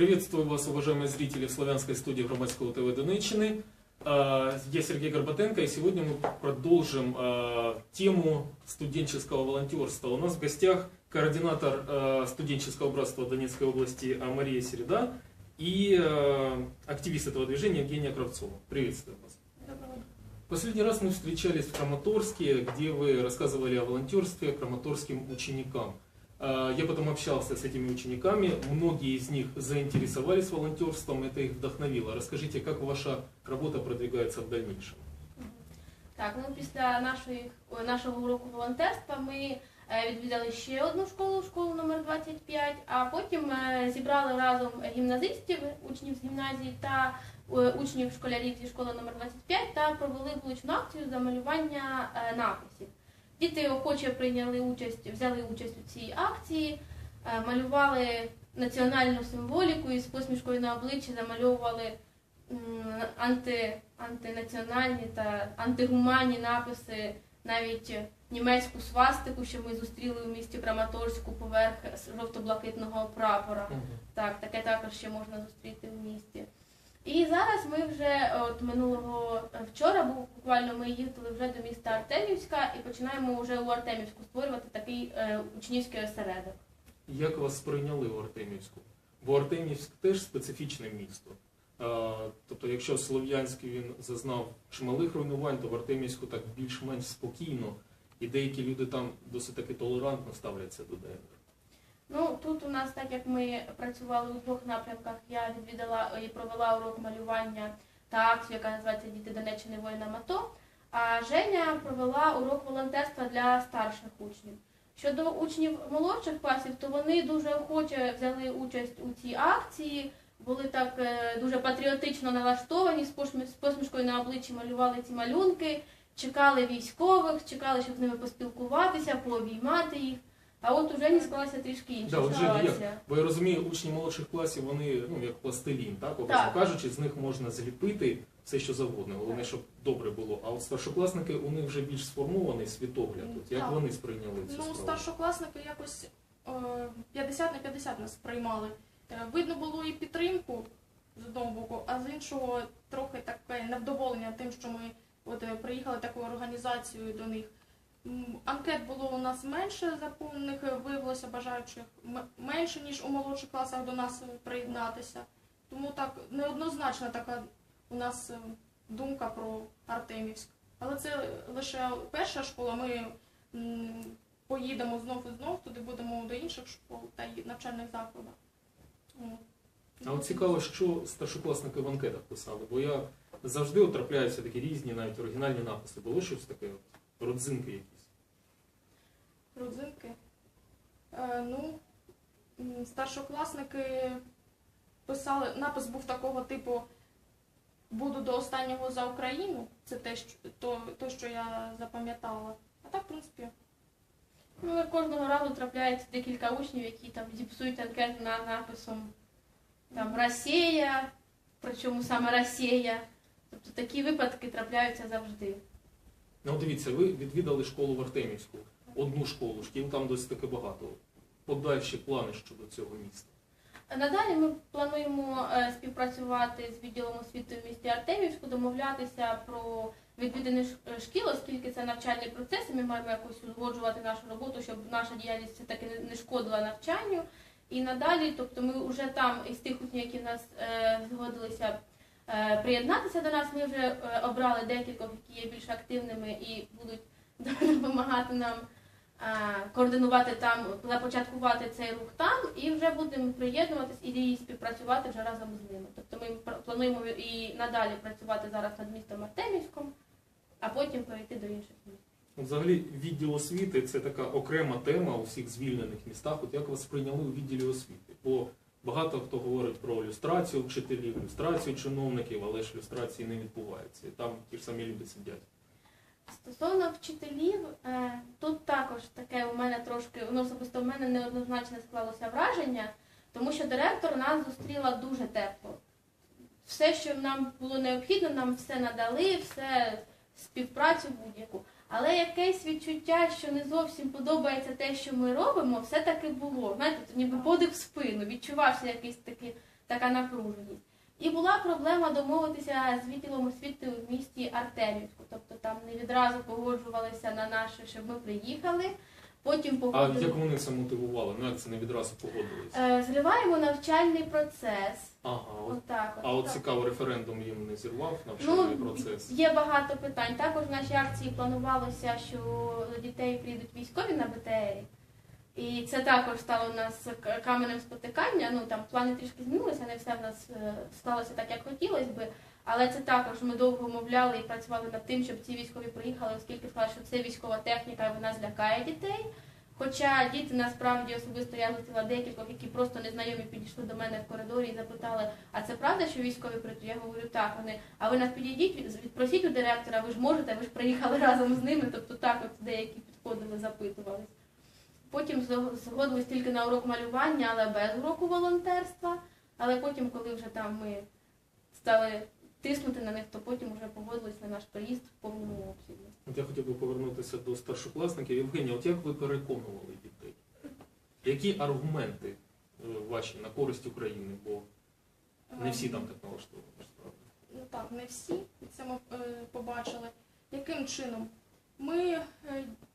Приветствую вас, уважаемые зрители в славянской студии Громадского ТВ Донеччины. А, Я Сергей Горбатенко, и сегодня мы продолжим а, тему студенческого волонтерства. У нас в гостях координатор а, студенческого братства Донецкой области Мария Середа и активист этого движения Евгения Кравцова. Приветствую вас. Последний раз мы встречались в Краматорске, где вы рассказывали о волонтерстве краматорским ученикам. А, Я потом общался с этими учениками, многие из них заинтересовались волонтерством, это их вдохновило. Расскажите, как ваша работа продвигается в дальнейшем? Так, ну після нашої, нашого уроку волонтерства ми е, відвідали ще одну школу, школу номер 25, а потім е, зібрали разом гімназистів, учнів з гімназії та е, учнів школярів зі школи номер 25 та провели вуличну акцію за малювання е, написів. Діти охоче прийняли участь, взяли участь у цій акції, е, малювали національну символіку і з посмішкою на обличчі замальовували анти, антинаціональні та антигуманні написи, навіть німецьку свастику, що ми зустріли у місті Краматорську поверх жовто-блакитного прапора. Так, таке також ще можна зустріти в місті. І зараз ми вже от минулого е, вчора, був буквально ми їздили вже до міста Артемівська і починаємо вже у Артемівську створювати такий е, учнівський осередок. Як вас сприйняли в Артемівську? Бо Артемівськ теж специфічне місто. А, Тобто, якщо Слов'янський він зазнав чималих руйнувань, то в Артемівську так більш-менш спокійно, і деякі люди там досить таки толерантно ставляться до ДНР. Ну тут у нас, так як ми працювали у двох напрямках, я відвідала і провела урок малювання та акцію, яка називається Діти Донеччини воїнам АТО. А Женя провела урок волонтерства для старших учнів. Щодо учнів молодших класів, то вони дуже охоче взяли участь у цій акції, були так е, дуже патріотично налаштовані, з посмішкою на обличчі малювали ці малюнки, чекали військових, чекали, щоб з ними поспілкуватися, пообіймати їх. А от у Жені склалася трішки інша Да, Жені, ситуація. Бо я розумію, учні молодших класів вони ну як пластилін, так образно Так. кажучи, з них можна зліпити все, що завгодно. Головне, щоб добре було. А от старшокласники у них вже більш сформований світогляд. От як Так. вони сприйняли цю Ну, справу? старшокласники якось е, 50 на 50 нас приймали. Е, Видно було і підтримку з одного боку, а з іншого трохи таке невдоволення тим, що ми от, е, приїхали такою організацією до них. Анкет було у нас менше заповнених, виявилося бажаючих менше, ніж у молодших класах до нас приєднатися. Тому так неоднозначна така у нас е, думка про Артемівськ. Але це лише перша школа. Ми поїдемо знов і знов, туди будемо до інших школ та навчальних закладів. А от цікаво, що старшокласники в анкетах писали, бо я завжди трапляються такі різні, навіть оригінальні написи. Було щось таке, родзинки якісь. Родзинки. Е, ну, старшокласники писали, напис був такого типу Буду до останнього за Україну. Це те, що, то, то, що я запам'ятала. А так, в принципі, Ну, кожного разу трапляється декілька учнів, які там зіпсують анкету на написом там Росія, причому саме Росія. Тобто такі випадки трапляються завжди. Ну, дивіться, ви відвідали школу в Артемівську, одну школу, шкіл там досить таки багато. Подальші плани щодо цього міста. Надалі ми плануємо е, співпрацювати з відділом освіти в місті Артемівську, домовлятися про відвідини е, шкіл, оскільки це навчальний процес, і ми маємо якось узгоджувати нашу роботу, щоб наша діяльність все таки не- шкодила навчанню. І надалі, тобто ми вже там із тих учнів, які в нас е, згодилися приєднатися до нас, ми вже е, обрали декількох, які є більш активними і будуть допомагати нам е, координувати там, започаткувати цей рух там, і вже будемо приєднуватись і співпрацювати вже разом з ними. Тобто ми плануємо і надалі працювати зараз над містом Артемівськом, а потім перейти до інших міст. Взагалі, відділ освіти це така окрема тема у всіх звільнених містах. От як вас сприйняли у відділі освіти? Бо багато хто говорить про люстрацію вчителів, люстрацію чиновників, але ж люстрації не відбувається. І там ті ж самі люди сидять. Стосовно вчителів, е, тут також таке у мене трошки, ну особисто в мене неоднозначне склалося враження, тому що директор нас зустріла дуже тепло. Все, що нам було необхідно, нам все надали, все співпрацю будь-яку. Але якесь відчуття, що не зовсім подобається те, що ми робимо, все таки було. Знаєте, ніби подив спину, відчувався якийсь такий така напруженість. І була проблема домовитися з відділом освіти в місті Артемівську. Тобто там не відразу погоджувалися на наше, щоб ми приїхали. Потім А погодили. як вони це мотивували? Ну як це не відразу погодились? Е, Зриваємо навчальний процес. Ага, от. Отак. от. А от цікаво, референдум їм не зірвав навчальний Ну, процес. Є багато питань. Також в нашій акції планувалося, що до дітей прийдуть військові на БТРі. І це також стало у нас каменем спотикання. Ну там плани трішки змінилися, не все в нас е, склалося так, як хотілося би. Але це також ми довго мовляли і працювали над тим, щоб ці військові приїхали, оскільки сказали, що це військова техніка, і вона злякає дітей. Хоча діти насправді особисто я зустріла декількох, які просто незнайомі підійшли до мене в коридорі і запитали, а це правда, що військові прийдуть? Я говорю, так, вони, а ви нас підійдіть, відпросіть у директора, ви ж можете, ви ж приїхали разом з ними. Тобто так от деякі підходили, запитувались. Потім зго- згодились тільки на урок малювання, але без уроку волонтерства. Але потім, коли вже там ми стали тиснути на них, то потім вже погодились на наш приїзд в повному обсязі. От я хотів би повернутися до старшокласників. Євгенія, от як ви переконували дітей? Які аргументи е, ваші на користь України? Бо не всі там так налаштовані. Ну так, не всі. Це ми е, побачили. Яким чином? Ми е,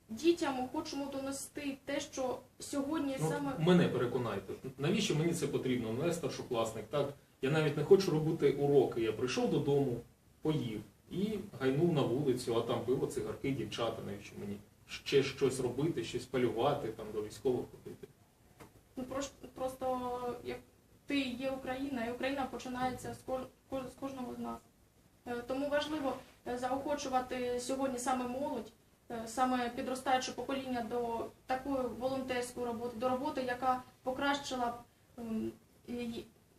дітям хочемо донести те, що сьогодні Ну, саме мене переконайте, навіщо мені це потрібно? Я старшокласник, так? Я навіть не хочу робити уроки. Я прийшов додому, поїв і гайнув на вулицю, а там пиво, цигарки, дівчата, навіщо мені ще щось робити, щось полювати, там до військових ходити. ну, просто як ти є Україна, і Україна починається з, кож, з кожного з нас. Е, Тому важливо е, заохочувати сьогодні саме молодь, е, саме підростаюче покоління до такої волонтерської роботи, до роботи, яка покращила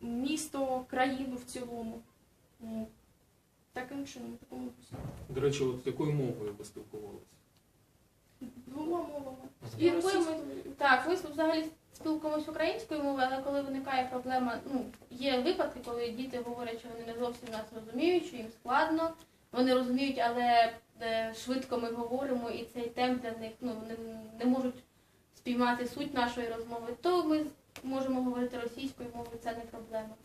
місто, країну в цілому. Таким чином, такому До речі, от якою мовою ви спілкувалися? двома мовами. І російською. Так, ми взагалі спілкуємося українською мовою, але коли виникає проблема, ну є випадки, коли діти говорять, що вони не зовсім нас розуміють, що їм складно. Вони розуміють, але е, швидко ми говоримо, і цей темп для них ну не, не можуть спіймати суть нашої розмови. То ми можемо говорити російською це не проблема.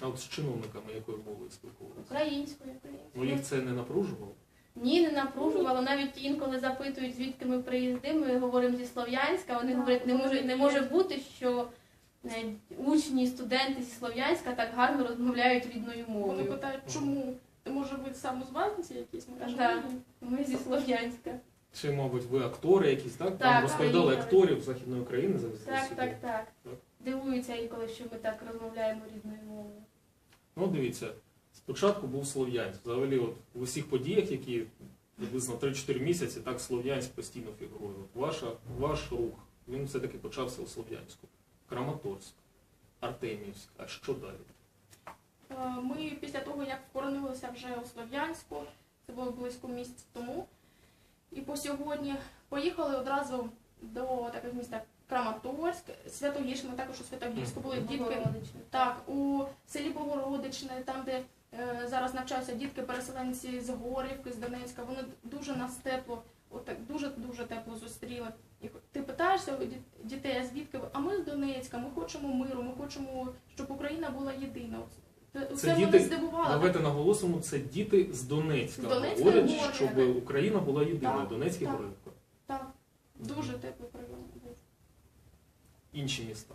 А от з чиновниками якою мовою спілкувалися? Українською, Ну українською. їх це не напружувало? Ні, не напружувало. Навіть інколи запитують, звідки ми приїздимо, ми говоримо зі Слов'янська. Вони Так, говорять, не може не може бути, що е, учні, студенти зі Слов'янська так гарно розмовляють рідною мовою. Вони питають, чому? Ти може бути самозванці якісь? Ми кажемо, Так. Ми зі Слов'янська. Чи, мабуть, ви актори якісь, так? Так, Вам розповідали акторів Західної України завезли Так, так, так. Так. Дивуються інколи, що ми так розмовляємо рідною мовою. Ну, дивіться, спочатку був Слов'янськ. Взагалі, от в усіх подіях, які приблизно 3-4 місяці, так Слов'янськ постійно фігурує. От ваша, ваш рух, він все-таки почався у Слов'янську. Краматорськ, Артемівськ. А що далі? Е, Ми після того, як вкоренилися вже у Слов'янську, це було близько місяця тому, і по сьогодні поїхали одразу до таких міст, як Краматорськ, Святогірськ, ми також у Святогірську були дітки. Так, у селі Богородичне, там, де е, зараз навчаються дітки-переселенці з Горівки, з Донецька, вони дуже нас тепло, отак дуже дуже тепло зустріли. І ти питаєшся у дітей, а звідки ви? А ми з Донецька, ми хочемо миру, ми хочемо, щоб Україна була єдина. Це, Це діти-. Давайте наголосимо, це діти з Донецька. З Донецька Говорять, щоб Україна була єдиною. Так, Донецьк і так. Так, дуже теплий прийом. Інші міста.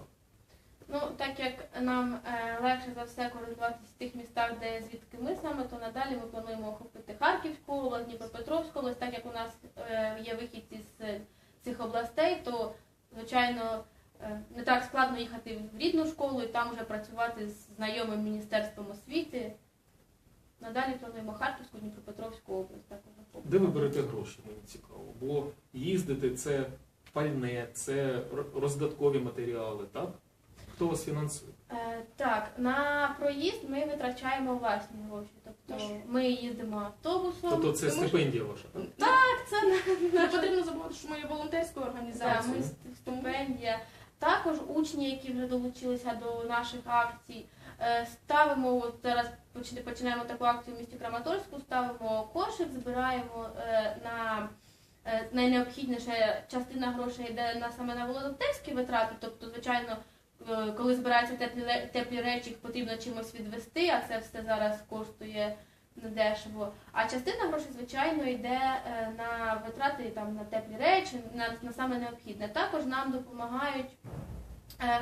Ну, так як нам е, легше за все користуватися в тих містах, де звідки ми саме, то надалі ми плануємо охопити Харківську область, Дніпропетровську область, так як у нас е, є вихідці з цих областей, то звичайно е, не так складно їхати в рідну школу і там вже працювати з знайомим міністерством освіти. Надалі плануємо Харківську, Дніпропетровську область. також. Де ви берете гроші, мені цікаво. Бо їздити це пальне, це роздаткові матеріали, так? Хто вас фінансує? Е, так, на проїзд ми витрачаємо власні гроші. Тобто ми їздимо автобусом. Тобто це Тому стипендія ваша, так? Так, це Не потрібно забувати, що ми є волонтерською організацією. ми стипендія. Також учні, які вже долучилися до наших акцій, е, ставимо от зараз починаємо таку акцію в місті Краматорську, ставимо кошик, збираємо е, на е, найнеобхідніше частина грошей йде на саме на волонтерські витрати. Тобто, звичайно, е, коли збираються теплі, теплі речі, їх потрібно чимось відвести, а це все зараз коштує недешево. А частина грошей, звичайно, йде е, на витрати там, на теплі речі, на, на саме необхідне. Також нам допомагають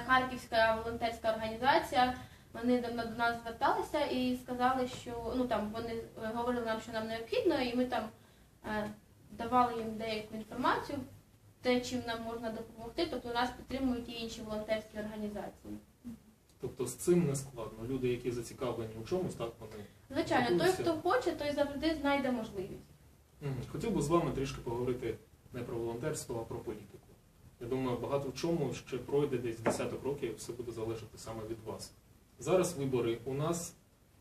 Харківська волонтерська організація. Вони до, нас зверталися і сказали, що ну там вони говорили нам, що нам необхідно, і ми там давали їм деяку інформацію, те, чим нам можна допомогти. Тобто нас підтримують і інші волонтерські організації. Тобто з цим не складно. Люди, які зацікавлені у чомусь, так вони. Звичайно, той, хто хоче, той завжди знайде можливість. Хотів би з вами трішки поговорити не про волонтерство, а про політику. Я думаю, багато в чому ще пройде десь десяток років, все буде залежати саме від вас. Зараз вибори у нас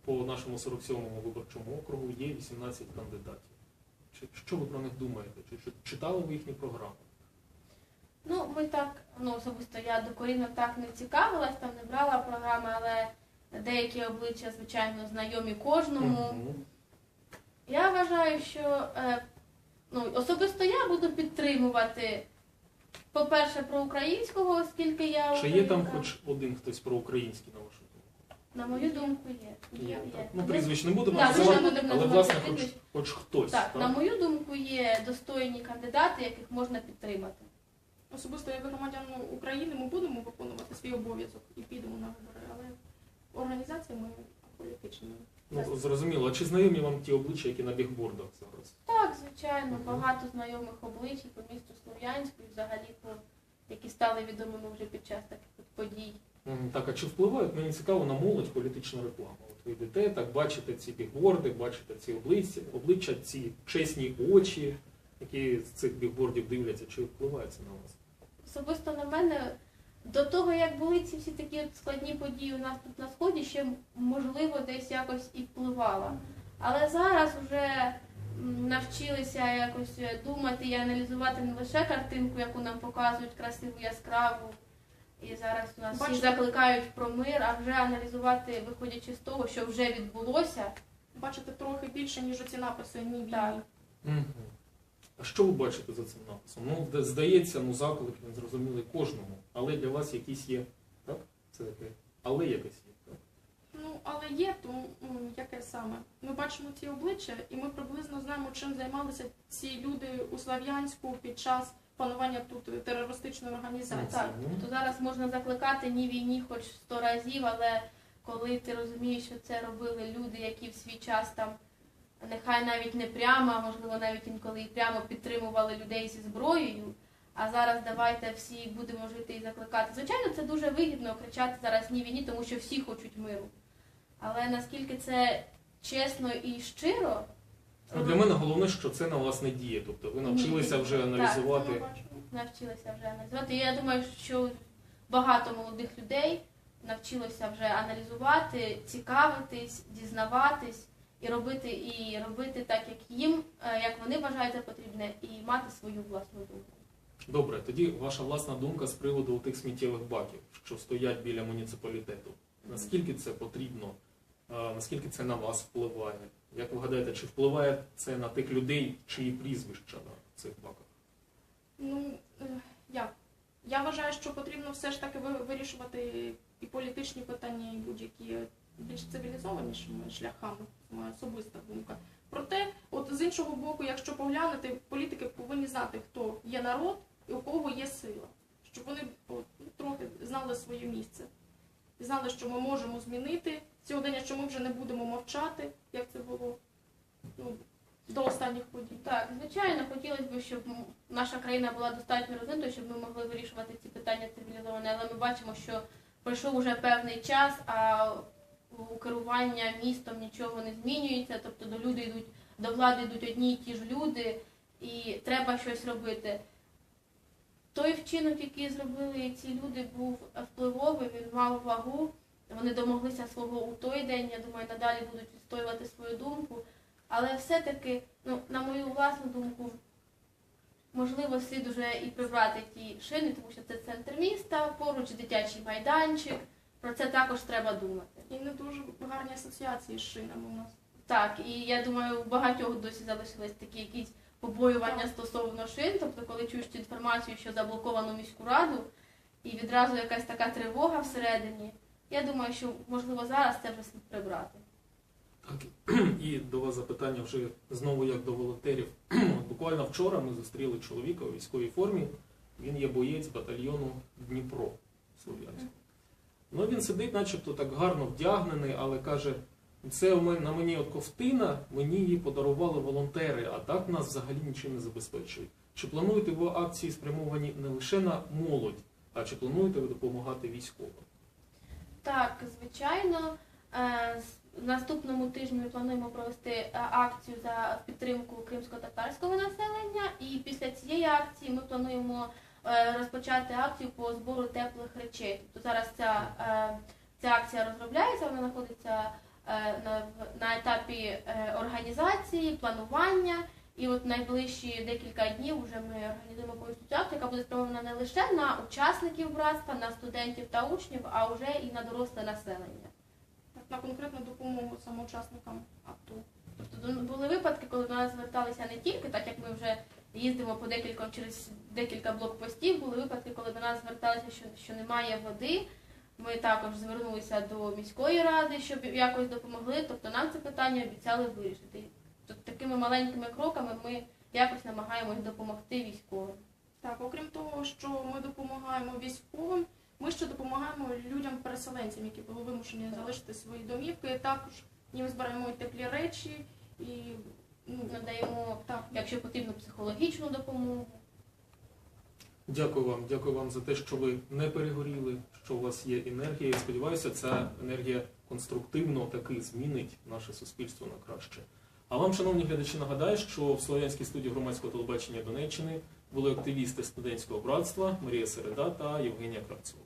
по нашому 47-му виборчому округу є 18 кандидатів. Чи, що ви про них думаєте? Чи, чи читали ви їхні програми? Ну, ми так, ну особисто я докорінно так не цікавилась, там не брала програми, але деякі обличчя, звичайно, знайомі кожному. Мгм. Я вважаю, що е, ну, особисто я буду підтримувати, по-перше, про українського, оскільки я Чи є там хоч один хтось проукраїнський, на вашу думку? На мою думку, є. Є, Є, Ну, прізвищ не будемо Так, ми не будемо але називати власне хоч, прізвищ. хоч хтось. Так, так? на мою думку, є достойні кандидати, яких можна підтримати. Особисто як громадяни України ми будемо виконувати свій обов'язок і підемо на вибори, але організація ми політичними. Ну, зрозуміло. А чи знайомі вам ті обличчя, які на бігбордах зараз? Так, звичайно, Мгм. багато знайомих облич і по місту Слов'янську, і взагалі по які стали відомими вже під час таких от подій. Так, а чи впливають, мені цікаво, на молодь політична реклама? От ви йдете, так бачите ці бігборди, бачите ці обличчя, обличчя, ці чесні очі, які з цих бігбордів дивляться, чи впливає на вас? Особисто на мене до того, як були ці всі такі складні події у нас тут на сході, ще можливо десь якось і впливала. Але зараз вже навчилися якось думати і аналізувати не лише картинку, яку нам показують красиву, яскраву. І зараз у нас всі Бачите? закликають про мир, а вже аналізувати, виходячи з того, що вже відбулося. Бачите трохи більше, ніж оці написи ні війні. Мгм. А що ви бачите за цим написом? Ну, де- здається, ну заклик він зрозумілий кожному, але для вас якісь є, так? Це таке, але якесь є, так? Ну, але є, то м, яке саме? Ми бачимо ці обличчя, і ми приблизно знаємо, чим займалися ці люди у Слав'янську під час панування тут терористичної організації. Так, тобто зараз можна закликати ні війні хоч сто разів, але коли ти розумієш, що це робили люди, які в свій час там нехай навіть не прямо, а можливо навіть інколи і прямо підтримували людей зі зброєю. А зараз давайте всі будемо жити і закликати. Звичайно, це дуже вигідно кричати зараз ні війні, тому що всі хочуть миру. Але наскільки це чесно і щиро, Ну, для мене головне, що це на вас не діє. Тобто ви навчилися вже Так, аналізувати. бачимо. навчилися вже аналізувати. Я думаю, що багато молодих людей навчилося вже аналізувати, цікавитись, дізнаватись і робити і робити так, як їм, е, як вони вважають за потрібне, і мати свою власну думку. Добре, тоді ваша власна думка з приводу тих сміттєвих баків, що стоять біля муніципалітету. Наскільки це потрібно? Наскільки це на вас впливає? Як ви гадаєте, чи впливає це на тих людей, чиї прізвища на цих баках? Ну, е, як? Я вважаю, що потрібно все ж таки вирішувати і політичні питання, і будь-які більш цивілізованішими шляхами. Моя особиста думка. Проте, от з іншого боку, якщо поглянути, політики повинні знати, хто є народ і у кого є сила. Щоб вони от, трохи знали своє місце. Знали, що ми можемо змінити що ми вже не будемо мовчати, як це було ну, до останніх подій. Так, звичайно, хотілося б, щоб наша країна була достатньо розвинутою, щоб ми могли вирішувати ці питання цивілізовано, але ми бачимо, що пройшов уже певний час, а керування містом нічого не змінюється, тобто до люди йдуть, до влади йдуть одні й ті ж люди, і треба щось робити. Той вчинок, який зробили ці люди, був впливовий, він мав вагу. Вони домоглися свого у той день. Я думаю, надалі будуть відстоювати свою думку. Але все-таки, ну, на мою власну думку, можливо, слід уже і прибрати ті шини, тому що це центр міста, поруч дитячий майданчик. Про це також треба думати. І не дуже гарні асоціації з шинами у нас. Так, і я думаю, у багатьох досі залишились такі якісь побоювання Так. стосовно шин, тобто коли чуєш цю інформацію, що заблоковано міську раду, і відразу якась така тривога всередині. Я думаю, що можливо зараз це вже слід прибрати. Так, і до вас запитання вже знову як до волонтерів. От Буквально вчора ми зустріли чоловіка у військовій формі. Він є боєць батальйону Дніпро Слов'янськ. Ну він сидить, начебто так гарно вдягнений, але каже: це на мені от ковтина, мені її подарували волонтери, а так нас взагалі нічим не забезпечують. Чи плануєте ви акції спрямовані не лише на молодь, а чи плануєте ви допомагати військовим? Так, звичайно. Е, В наступному тижні ми плануємо провести е, акцію за підтримку кримсько-татарського населення. І після цієї акції ми плануємо е, розпочати акцію по збору теплих речей. Тобто зараз ця, ця акція розробляється, вона знаходиться на, на етапі організації, планування. І от найближчі декілька днів вже ми організуємо повністю акцію, яка буде спрямована не лише на учасників братства, на студентів та учнів, а вже і на доросле населення. Так, на конкретну допомогу саме учасникам АТО. Тобто були випадки, коли до нас зверталися не тільки, так як ми вже їздимо по декілька через декілька блокпостів, були випадки, коли до нас зверталися, що, що немає води. Ми також звернулися до міської ради, щоб якось допомогли. Тобто нам це питання обіцяли вирішити. Тобто такими маленькими кроками ми якось намагаємось допомогти військовим. Так, окрім того, що ми допомагаємо військовим, ми ще допомагаємо людям-переселенцям, які були вимушені залишити свої домівки. Також їм збираємо теплі речі і ну, Надаємо, так, якщо потрібно, психологічну допомогу. Дякую вам, дякую вам за те, що ви не перегоріли, що у вас є енергія. Сподіваюся, ця енергія конструктивно таки змінить наше суспільство на краще. А вам, шановні глядачі, нагадаю, що в Слов'янській студії громадського телебачення Донеччини були активисты студентского братства Мария Середа та Евгения Кравцова.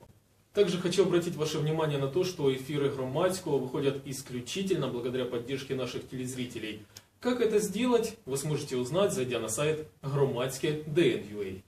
Также хочу обратить ваше внимание на то, что эфиры Громадского выходят исключительно благодаря поддержке наших телезрителей. Как это сделать, вы сможете узнать, зайдя на сайт громадske.dn.ua.